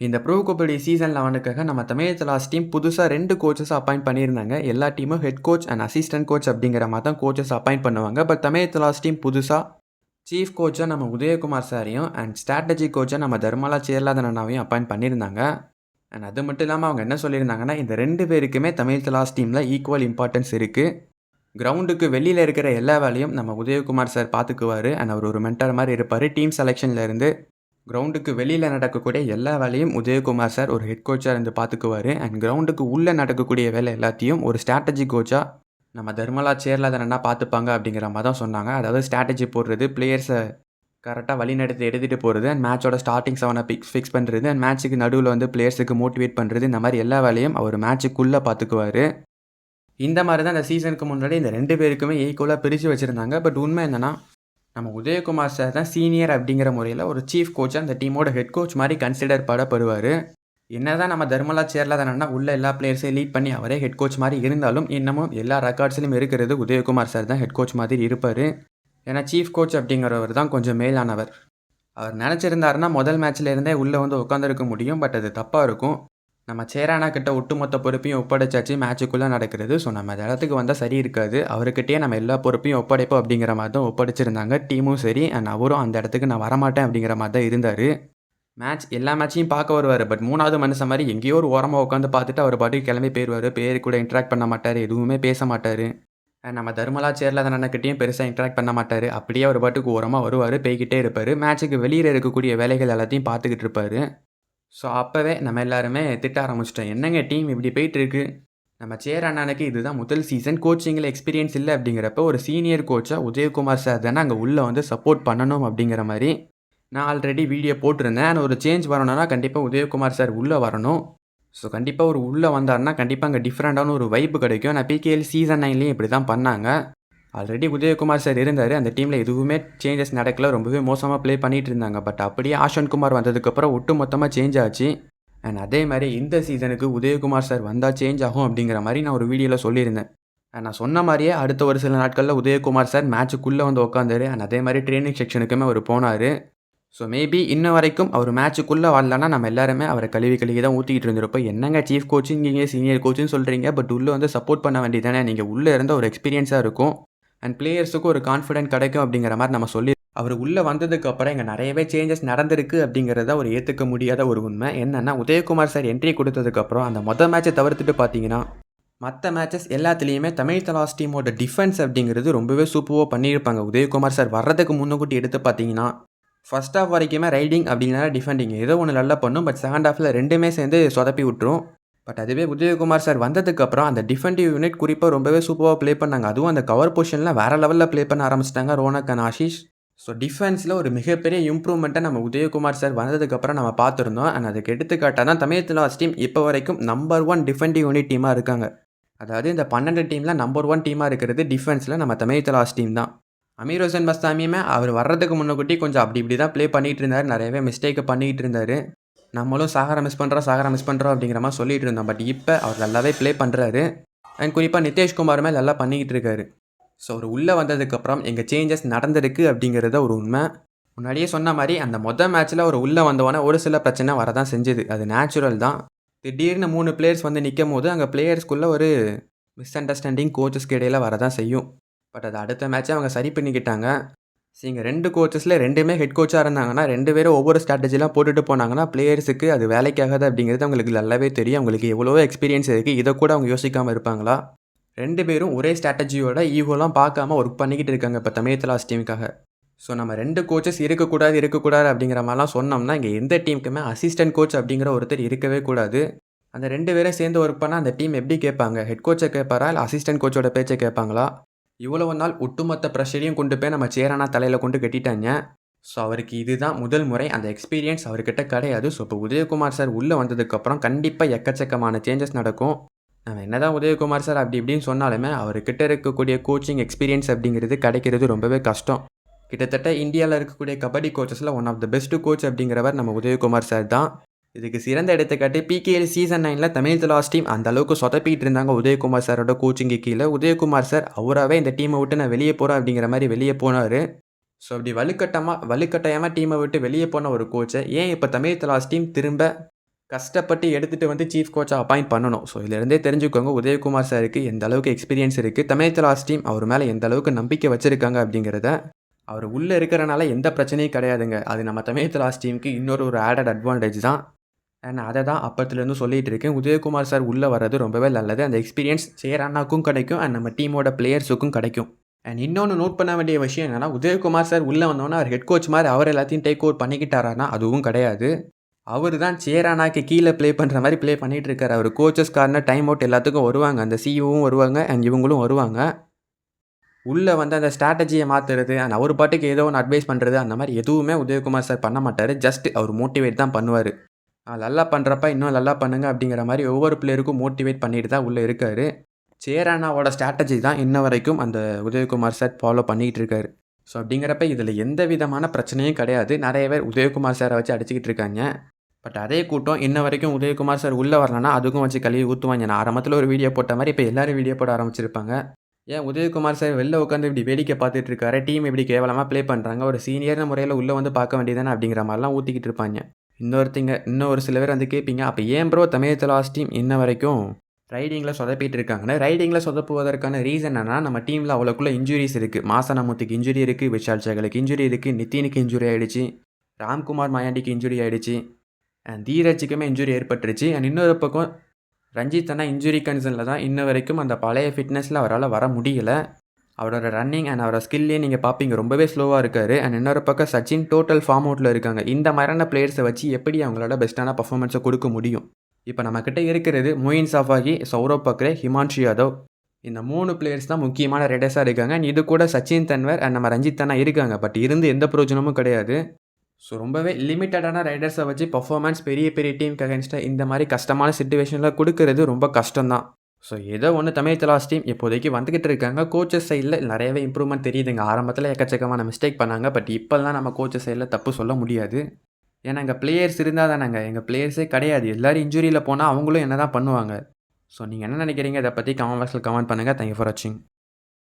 இந்த bro kabaddi season லெவனுக்காக நம்ம Tamil Thalaivas team புதுசாக ரெண்டு கோச்சஸ் அப்பாயிண்ட் பண்ணியிருந்தாங்க. எல்லா டீமும் head coach and assistant coach அப்படிங்கிற மாதிரி தான் கோச்சஸ் அப்பாயிண்ட் பண்ணுவாங்க. பட் தமிழ் தலாஸ் டீம் புதுசாக சீஃப் கோச்சாக நம்ம உதயகுமார் சாரையும் அண்ட் ஸ்ட்ராட்டஜி கோச்சாக நம்ம தர்மலா சேர்லாதனாவையும் அண்ணாவையும் அப்பாயிண்ட் பண்ணியிருந்தாங்க. அண்ட் அது மட்டும் இல்லாமல் அவங்க என்ன சொல்லியிருந்தாங்கன்னா இந்த ரெண்டு பேருக்குமே தமிழ் தலாஸ் டீமில் ஈக்குவல் இம்பார்ட்டன்ஸ் இருக்குது கிரவுண்டுக்கு வெளியில் இருக்கிற எல்லா வேலையும் நம்ம உதயகுமார் சார் பார்த்துக்குவார் அண்ட் அவர் ஒரு மென்டர் மாதிரி இருப்பார். டீம் செலெக்ஷன்லேருந்து கிரவுண்டுக்கு வெளியில் நடக்கக்கூடிய எல்லா வேலையும் உதயகுமார் சார் ஒரு ஹெட் கோச்சாக இருந்து பார்த்துக்குவார் அண்ட் கிரவுண்டுக்கு உள்ளே நடக்கக்கூடிய வேலை எல்லாத்தையும் ஒரு ஸ்ட்ராட்டஜி கோச்சாக நம்ம தர்மலா சேர்ல தானே பார்த்துப்பாங்க அப்படிங்கிற மாதிரி தான் சொன்னாங்க. அதாவது ஸ்ட்ராட்டஜி போடுறது பிளேயர்ஸை கரெக்டாக வழிநடத்தி எடுத்துகிட்டு போகிறது அண்ட் மேட்சோட ஸ்டார்டிங் செவனை பிக்ஸ் ஃபிக்ஸ் பண்ணுறது அண்ட் மேட்ச்சுக்கு நடுவில் வந்து பிளேயர்ஸுக்கு மோட்டிவேட் பண்ணுறது இந்த மாதிரி எல்லா வேலையும் அவர் மேட்ச்சுக்குள்ளே பார்த்துக்குவார் இந்த மாதிரி தான் இந்த சீசனுக்கு முன்னாடி இந்த ரெண்டு பேருக்குமே ஈக்குவலாக பிரித்து வச்சுருந்தாங்க. பட் உண்மை என்னென்னா நம்ம உதயகுமார் சார் தான் சீனியர் அப்படிங்கிற முறையில் ஒரு சீஃப் கோச்சாக அந்த டீமோட ஹெட் கோச் மாதிரி கன்சிடர் படப்படுவார். என்ன தான் நம்ம தர்மலா சேர்ல தானே உள்ள எல்லா பிளேயர்ஸையும் லீட் பண்ணி அவரே ஹெட் கோச் மாதிரி இருந்தாலும் இன்னமும் எல்லா ரெக்கார்ட்ஸ்லையும் இருக்கிறது உதயகுமார் சார் தான் ஹெட் கோச் மாதிரி இருப்பார். ஏன்னா சீஃப் கோச் அப்படிங்கிறவர் தான் கொஞ்சம் மேலானவர். அவர் நினச்சிருந்தாருன்னா முதல் மேட்ச்லேருந்தே உள்ளே வந்து உட்காந்துருக்க முடியும் பட் அது தப்பாக இருக்கும். நம்ம சேரானா கிட்ட ஒட்டுமொத்த பொறுப்பையும் ஒப்படைச்சாச்சு மேட்சுக்குள்ளே நடக்கிறது. ஸோ நம்ம இடத்துக்கு வந்தால் சரி இருக்காது. அவர்கிட்டயே நம்ம எல்லா பொறுப்பையும் ஒப்படைப்போம் அப்படிங்கிற மாதிரி தான் ஒப்படைச்சிருந்தாங்க. டீமும் சரி அண்ட் அவரும் அந்த இடத்துக்கு நான் வரமாட்டேன் அப்படிங்கிற மாதிரி தான் இருந்தார். மேட்ச் எல்லா மேட்சையும் பார்க்க வருவார். பட் மூணாவது மனுஷன் மாதிரி எங்கேயோ ஒரு ஓரமாக உட்காந்து பார்த்துட்டு அவர் பாட்டுக்கு கிளம்பி போயிடுவார் பேர் கூட இன்ட்ராக்ட் பண்ண மாட்டார். எதுவுமே பேச மாட்டார். நம்ம தர்மலா சேர்ல அண்ணக்கிட்டையும் பெருசாக இன்ட்ராக்ட் பண்ண மாட்டார். அப்படியே அவர் பாட்டுக்கு ஓரமாக வருவார் போய்கிட்டே இருப்பார். மேட்ச்சுக்கு வெளியில் இருக்கக்கூடிய வேலைகள் எல்லாத்தையும் பார்த்துக்கிட்டு இருப்பார். ஸோ அப்போவே நம்ம எல்லாருமே திட்ட ஆரம்பிச்சிட்டோம். என்னங்க டீம் இப்படி போயிட்டுருக்கு? நம்ம சேர் அண்ணனுக்கு இதுதான் முதல் சீசன் கோச்சிங்கில் எக்ஸ்பீரியன்ஸ் இல்லை அப்படிங்கிறப்ப ஒரு சீனியர் கோச்சாக உதயகுமார் சார் தானே அங்கே உள்ளே வந்து சப்போர்ட் பண்ணணும் அப்படிங்கிற மாதிரி நான் ஆல்ரெடி வீடியோ போட்டிருந்தேன். ஆனால் ஒரு சேஞ்ச் வரணும்னா கண்டிப்பாக உதயகுமார் சார் உள்ளே வரணும். ஸோ கண்டிப்பாக ஒரு உள்ளே வந்தாருன்னா கண்டிப்பாக அங்கே டிஃப்ரெண்ட்டான ஒரு வைப்பு கிடைக்கும். நான் பிகேஎல் சீசன் நைன்லேயும் இப்படி தான் பண்ணாங்க. ஆல்ரெடி உதயகுமார் சார் இருந்தார். அந்த டீமில் எதுவுமே சேஞ்சஸ் நடக்கல. ரொம்பவே மோசமாக ப்ளே பண்ணிகிட்டு இருந்தாங்க. பட் அப்படியே ஆஷன் குமார் வந்ததுக்கப்புறம் ஒட்டு மொத்தமாக சேஞ்ச் ஆச்சு. அண்ட் அதே மாதிரி இந்த சீசனுக்கு உதயகுமார் சார் வந்தால் சேஞ்ச் ஆகும் அப்படிங்கிற மாதிரி நான் ஒரு வீடியோவில் சொல்லியிருந்தேன். அண்ட் நான் சொன்ன மாதிரியே அடுத்த ஒரு சில நாட்களில் உதயகுமார் சார் மேட்சுக்குள்ளே வந்து உட்காந்தாரு அண்ட் அதே மாதிரி ட்ரைனிங் செக்ஷனுக்குமே அவர் போனார். ஸோ மேபி இன்ன வரைக்கும் அவர் மேட்சுக்குள்ளே வரலன்னா நம்ம எல்லாருமே அவரை கழுவி கழுவி தான் ஊற்றிக்கிட்டு இருந்திருப்போம். என்னங்க சீஃப் கோச்சிங் சீனியர் கோச்சுன்னு சொல்கிறீங்க பட் உள்ளே வந்து சப்போர்ட் பண்ண வேண்டியதானே நீங்கள் உள்ளே இருந்த ஒரு எக்ஸ்பீரியன்ஸாக இருக்கும். அண்ட் பிளேயர்ஸுக்கும் ஒரு கான்ஃபிடென்ட் கிடைக்கும் அப்படிங்கிற மாதிரி நம்ம சொல்லி அவர் உள்ளே வந்ததுக்கு அப்புறம் இங்கே நிறையவே சேஞ்சஸ் நடந்திருக்கு அப்படிங்கிறத ஒரு ஏற்றுக்க முடியாத ஒரு உண்மை. என்னென்னா உதயகுமார் சார் என்ட்ரி கொடுத்ததுக்கப்புறம் அந்த மொதல் மேட்சை தவிர்த்துட்டு பார்த்தீங்கன்னா மற்ற மேட்சஸ் எல்லாத்துலேயுமே தமிழ் தலாஸ் டீமோட டிஃபென்ஸ் அப்படிங்கிறது ரொம்பவே சூப்பராக பண்ணியிருப்பாங்க. உதயகுமார் சார் வர்றதுக்கு முன்னுக்கூட்டி எடுத்து பார்த்தீங்கன்னா ஃபர்ஸ்ட் ஆஃப் வரைக்குமே ரைடிங் அப்படின்னா டிஃபெண்டிங் ஏதோ ஒன்று நல்லா பண்ணும். பட் செகண்ட் ஹாஃபில் ரெண்டுமே சேர்ந்து சொதப்பி விட்டுரும். பட் அதுவே உதயகுமார் சார் வந்ததுக்கப்புறம் அந்த டிஃபெண்டிவ் யூனிட் குறிப்பாக ரொம்பவே சூப்பராக ப்ளே பண்ணாங்க. அதுவும் அந்த கவர் பொசிஷனில் வேறு லெவலில் ப்ளே பண்ண ஆரம்பிச்சிட்டாங்க ரோனக் அண்ட் ஆஷிஷ். ஸோ டிஃபென்ஸில் ஒரு மிகப்பெரிய இம்ப்ரூவ்மெண்ட்டை நம்ம உதயகுமார் சார் வந்ததுக்கப்புறம் நம்ம பார்த்துருந்தோம். அண்ட் அதுக்கு எடுத்துக்காட்டாக தான் தமிழ் தலாஸ் டீம் இப்போ வரைக்கும் நம்பர் ஒன் டிஃபெண்டிவ் யூனிட் டீமாக இருக்காங்க. அதாவது இந்த பன்னெண்டு டீமில் நம்பர் ஒன் டீமாக இருக்கிறது டிஃபென்ஸில் நம்ம தமிழ் தலாஸ் டீம் தான். அமீர் ஹசன் பஸ்தாமியுமே அவர் வர்றதுக்கு முன்னக்கூட்டி கொஞ்சம் அப்படி இப்படி தான் ப்ளே பண்ணிகிட்டு இருந்தார். நிறையவே மிஸ்டேக்கை பண்ணிகிட்டு இருந்தார். நம்மளும் சாகரை மிஸ் பண்ணுறோம் சாகரை மிஸ் பண்ணுறோம் அப்படிங்கிற மாதிரி சொல்லிட்டு இருந்தோம். பட் இப்போ அவர் நல்லாவே ப்ளே பண்ணுறாரு அண்ட் குறிப்பாக நிதேஷ்குமாருமே நல்லா பண்ணிக்கிட்டு இருக்காரு. ஸோ அவர் உள்ளே வந்ததுக்கப்புறம் எங்கள் சேஞ்சஸ் நடந்திருக்கு அப்படிங்கிறத ஒரு உண்மை. முன்னாடியே சொன்ன மாதிரி அந்த மொதல் மேட்ச்சில் ஒரு உள்ளே வந்தவொடனே ஒரு சில பிரச்சனை வரதான் செஞ்சுது. அது நேச்சுரல் தான். திடீர்னு மூணு பிளேயர்ஸ் வந்து நிற்கும் போது அங்கே பிளேயர்ஸ்குள்ளே ஒரு மிஸ் அண்டர்ஸ்டாண்டிங் கோச்சஸ்க்கு இடையில வரதான் செய்யும். பட் அது அடுத்த மேட்ச்சை அவங்க சரி பண்ணிக்கிட்டாங்க. இங்கே ரெண்டு கோச்சஸில் ரெண்டுமே ஹெட் கோச்சாக இருந்தாங்கன்னா ரெண்டு பேரும் ஒவ்வொரு ஸ்ட்ராட்டஜிலாம் போட்டுட்டு போனாங்கன்னா பிளேயர்ஸுக்கு அது வேலைக்காகாது அப்படிங்கிறது அவங்களுக்கு நல்லாவே தெரியும். அவங்களுக்கு எவ்வளோ எக்ஸ்பீரியன்ஸ் இருக்குது இதை கூட அவங்க யோசிக்காமல் இருப்பாங்களா? ரெண்டு பேரும் ஒரே ஸ்ட்ராட்டஜியோட ஈகோலாம் பார்க்காம ஒர்க் பண்ணிக்கிட்டு இருக்காங்க இப்போ தமிழ் தலாஸ் டீமுக்காக ஸோ நம்ம ரெண்டு கோச்சஸ் இருக்கக்கூடாது இருக்கக்கூடாது அப்படிங்கிற மாதிரிலாம் சொன்னோம்னா இங்கே எந்த டீமுக்குமே அசிஸ்டன்ட் கோச் அப்படிங்கிற ஒருத்தர் இருக்கவே கூடாது. அந்த ரெண்டு பேரும் சேர்ந்து ஒர்க் பண்ணால் அந்த டீம் எப்படி கேட்பாங்க? ஹெட் கோச்சை கேட்பாரா? இல்லை அசிஸ்டன்ட் கோச்சோட பேச்சை கேட்பாங்களா? இவ்வளவு நாள் ஒட்டுமொத்த ப்ரெஷரையும் கொண்டு போய் நம்ம சேரானா தலையில் கொண்டு கட்டிட்டாங்க. ஸோ அவருக்கு இதுதான் முதல் முறை. அந்த எக்ஸ்பீரியன்ஸ் அவர்கிட்ட கிடையாது. ஸோ இப்போ உதயகுமார் சார் உள்ளே வந்ததுக்கப்புறம் கண்டிப்பாக எக்கச்சக்கமான சேஞ்சஸ் நடக்கும். நம்ம என்னதான் உதயகுமார் சார் அப்படி இப்படின்னு சொன்னாலுமே அவர்கிட்ட இருக்கக்கூடிய கோச்சிங் எக்ஸ்பீரியன்ஸ் அப்படிங்கிறது கிடைக்கிறது ரொம்பவே கஷ்டம். கிட்டத்தட்ட இந்தியாவில் இருக்கக்கூடிய kabaddi கோச்சஸில் one of the best coach அப்படிங்கிறவர் நம்ம உதயகுமார் சார் தான். இதுக்கு சிறந்த எடுத்துக்காட்டு பிகேஎல் சீசன் நைனில் தமிழ் தலாஸ் டீம் அந்த அளவுக்கு சொதப்பிட்டு இருந்தாங்க உதயகுமார் சாரோட கோச்சிங்கு கீழே. உதயகுமார் சார் அவராகவே இந்த டீமை விட்டு நான் வெளியே போகிறேன் அப்படிங்கிற மாதிரி வெளியே போனார். ஸோ அப்படி வலுக்கட்டமாக வலுக்கட்டாயமாக டீமை விட்டு வெளியே போன ஒரு கோச்சை ஏன் இப்போ தமிழ் தலாஸ் டீம் திரும்ப கஷ்டப்பட்டு எடுத்துகிட்டு வந்து சீஃப் கோச்சை அப்பாயிண்ட் பண்ணணும்? ஸோ இதிலேருந்தே தெரிஞ்சுக்கோங்க உதயகுமார் சாருக்கு எந்த அளவுக்கு எக்ஸ்பீரியன்ஸ் இருக்குது தமிழ் தலாஸ் டீம் அவர் மேலே எந்த அளவுக்கு நம்பிக்கை வச்சுருக்காங்க அப்படிங்கிறத அவர் உள்ளே இருக்கிறனால எந்த பிரச்சனையும் கிடையாதுங்க. அது நம்ம தமிழ் தலாஸ் டீமுக்கு இன்னொரு ஒரு ஆடட் அட்வான்டேஜ் தான். நான் அதை தான் அப்பத்துலேருந்து சொல்லிகிட்டு இருக்கேன். உதயகுமார் சார் உள்ளே வர்றது ரொம்பவே நல்லது. அந்த எக்ஸ்பீரியன்ஸ் சேரானாக்கும் கிடைக்கும். அண்ட் நம்ம டீமோட பிளேயர்ஸுக்கும் கிடைக்கும். அண்ட் இன்னொன்று நோட் பண்ண வேண்டிய விஷயம் என்னென்னா உதயகுமார் சார் உள்ளே வந்தோன்னா அவர் ஹெட் கோச் மாதிரி அவர் எல்லாத்தையும் டேக் ஓவர் பண்ணிக்கிட்டாரானா அதுவும் கிடையாது. அவர் தான் சேரானாக்கு கீழே ப்ளே பண்ணுற மாதிரி ப்ளே பண்ணிகிட்டு இருக்கார். அவர் கோச்சஸ் காரணம் டைம் அவுட் எல்லாத்துக்கும் வருவாங்க. அந்த சிஇஓவும் வருவாங்க. அண்ட் இவங்களும் வருவாங்க. உள்ளே வந்து அந்த ஸ்ட்ராட்டஜியை மாற்றுறது அண்ட் அவர் பாட்டுக்கு ஏதோ ஒன்று அட்வைஸ் பண்ணுறது அந்த மாதிரி எதுவுமே உதயகுமார் சார் பண்ண மாட்டார். ஜஸ்ட் அவர் மோட்டிவேட் தான் பண்ணுவார். நல்லா பண்ணுறப்ப இன்னும் நல்லா பண்ணுங்க அப்படிங்கிற மாதிரி ஒவ்வொரு பிளேயருக்கும் மோட்டிவேட் பண்ணிட்டு தான் உள்ளே இருக்கார். சேரானாவோட ஸ்ட்ராட்டஜி தான் இன்ன வரைக்கும் அந்த உதயகுமார் சார் ஃபாலோ பண்ணிக்கிட்டு இருக்காரு. ஸோ அப்படிங்கிறப்ப இதில் எந்த விதமான பிரச்சனையும் கிடையாது. நிறைய பேர் உதயகுமார் சாரை வச்சு அடிச்சுக்கிட்டு இருக்காங்க. பட் அதே கூட்டம் இன்ன வரைக்கும் உதயகுமார் சார் உள்ளே வரலன்னா அதுக்கும் வச்சு கழுவி ஊற்றுவாங்க நான் ஆரம்பத்தில் ஒரு வீடியோ போட்ட மாதிரி இப்போ எல்லோரும் வீடியோ போட ஆரம்பிச்சிருப்பாங்க. ஏன் உதயகுமார் சார் வெளில உட்காந்து இப்படி வேடிக்கை பார்த்துட்டு இருக்காரு? டீம் இப்படி கேவலமாக ப்ளே பண்ணுறாங்க ஒரு சீனியர்னு முறையில் உள்ளே வந்து பார்க்க வேண்டியதானே அப்படிங்கிற மாதிரிலாம் ஊற்றிக்கிட்டு இருப்பாங்க. இன்னொருத்திங்க இன்னும் ஒரு சில பேர் வந்து கேட்பீங்க அப்போ ஏன் ப்ரோ தமிழ் லாஸ்ட் டீம் இன்ன வரைக்கும் ரைடிங்கில் சொதப்பிட்டு இருக்காங்கன்னா? ரைடிங்கில் சொதப்புவதற்கான ரீசன் என்னன்னா நம்ம டீமில் அவ்வளோக்குள்ள இன்ஜுரிஸ் இருக்குது மாசனமுத்துக்கு இன்ஜுரி இருக்குது விஷால் சேகலுக்கு இன்ஜுரி இருக்குது நிதினுக்கு இன்ஜுரி ஆகிடுச்சு ராம்குமார் மாயாண்டிக்கு இன்ஜுரி ஆகிடுச்சு அண்ட் தீரஜுக்குமே இன்ஜுரி ஏற்பட்டுருச்சு. அண்ட் இன்னொரு பக்கம் ரஞ்சித் அண்ணா இன்ஜுரி கன்சர்னில் தான் இன்ன வரைக்கும் அந்த பழைய ஃபிட்னஸில் அவரால் வர முடியலை. அவரோட ரன்னிங் அண்ட் அவரோட ஸ்கில்லே நீங்கள் பார்ப்பீங்க ரொம்பவே ஸ்லோவாக இருக்கார். அண்ட் இன்னொரு பக்கம் சச்சின் டோட்டல் ஃபார்ம் அவுட்டில் இருக்காங்க. இந்த மாதிரியான பிளேயர்ஸை வச்சு எப்படி அவங்களோட பெஸ்ட்டான பர்ஃபார்மன்ஸை கொடுக்க முடியும்? இப்போ நம்மக்கிட்ட இருக்கிறது மொயின் சஃபாகி சௌரவ் பக்ரே ஹிமான்ஷு யாதவ். இந்த மூணு பிளேயர்ஸ் தான் முக்கியமான ரைடர்ஸாக இருக்காங்க. அண்ட் இது கூட சச்சின் தன்வர் அண்ட் நம்ம ரஞ்சித் அண்ணா இருக்காங்க. பட் இருந்து எந்த பிரயோஜனமும் கிடையாது. ஸோ ரொம்பவே லிமிட்டடான ரைடர்ஸை வச்சு பர்ஃபார்மன்ஸ் பெரிய பெரிய டீமுக்கு அகேன்ஸ்டாக இந்த மாதிரி கஷ்டமான சுச்சுவேஷனில் கொடுக்கறது ரொம்ப கஷ்டம்தான். ஸோ ஏதோ ஒன்று தமிழ் தலாஸ் டீம் இப்போதைக்கு வந்துக்கிட்டு இருக்காங்க. கோச்சஸ் சைடில் நிறையவே இம்ப்ரூவ்மெண்ட் தெரியுதுங்க. ஆரம்பத்தில் எக்கச்சக்கமான மிஸ்டேக் பண்ணாங்க. பட் இப்போல்லாம் நம்ம கோச்சஸ் சைடில் தப்பு சொல்ல முடியாது. ஏன்னா எங்கள் பிளேயர்ஸ் இருந்தால் தானேங்க. எங்கள் பிளேயர்ஸே கிடையாது. எல்லோரும் இன்ஜுரியில் போனால் அவங்களும் என்ன தான் பண்ணுவாங்க. ஸோ நீங்கள் என்ன நினைக்கிறீங்க? இதை பற்றி கமெண்ட் பாக்ஸில் கமெண்ட் பண்ணுங்கள் தேங்க்யூ ஃபார் வாட்சிங்